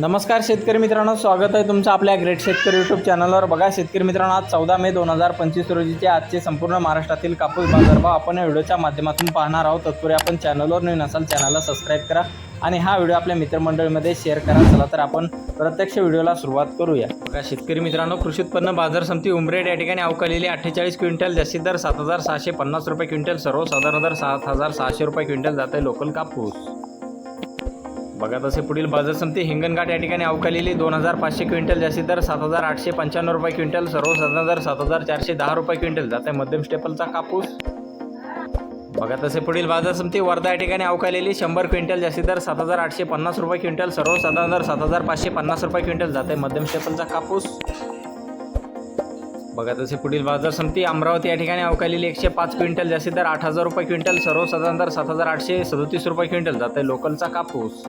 नमस्कार शेतकरी मित्रांनो स्वागत आहे तुमचं आपल्या ग्रेट शेतकरी यूट्यूब चॅनलवर बघा शेतकरी मित्रांनो आज चौदा मे दोन हजार पंचवीस रोजीचे आजचे संपूर्ण महाराष्ट्रातील कापूस बाजारभाव आपण या व्हिडिओच्या माध्यमातून पाहणार आहोत. तत्पूर्वी आपण चॅनलवर नवीन असाल चॅनलला सबस्क्राईब करा आणि हा व्हिडिओ आपल्या मित्रमंडळीमध्ये शेअर करा. चला तर आपण प्रत्यक्ष व्हिडिओला सुरुवात करूया. बघा शेतकरी मित्रांनो कृषी उत्पन्न बाजार समिती उमरेड या ठिकाणी अवकालेली अठ्ठेचाळीस क्विंटल जास्तीत दर सात हजार सहाशे पन्नास रुपये क्विंटल सर्वसाधारण दर सात हजार सहाशे रुपये क्विंटल जात आहे लोकल कापूस. बघा तसे पुढील बाजार समिती हिंगणघाट या ठिकाणी अवकालेली दोन हजार पाचशे क्विंटल जास्तीत दर सात हजार आठशे पंच्याण्णव रुपये क्विंटल सर्वसाधारण दर सात हजार चारशे दहा रुपये क्विंटल. जात आहे मध्यम स्टेपलचा कापूस. बघा तसे पुढील बाजार समिती वर्धा या ठिकाणी अवकालेली शंभर क्विंटल जास्तीत दर सात हजार आठशे पन्नास रुपये क्विंटल सर्वसाधारण दर सात हजार पाचशे पन्नास रुपये क्विंटल. जाते मध्यम स्टेपलचा कापूस. बघा तसे पुढील बाजार समिती अमरावती या ठिकाणी अवकालेली एकशे पाच क्विंटल जास्तीत दर आठ हजार रुपये क्विंटल सर्वसाधारण दर सात हजार आठशे सदतीस रुपये क्विंटल. जात आहे लोकलचा कापूस.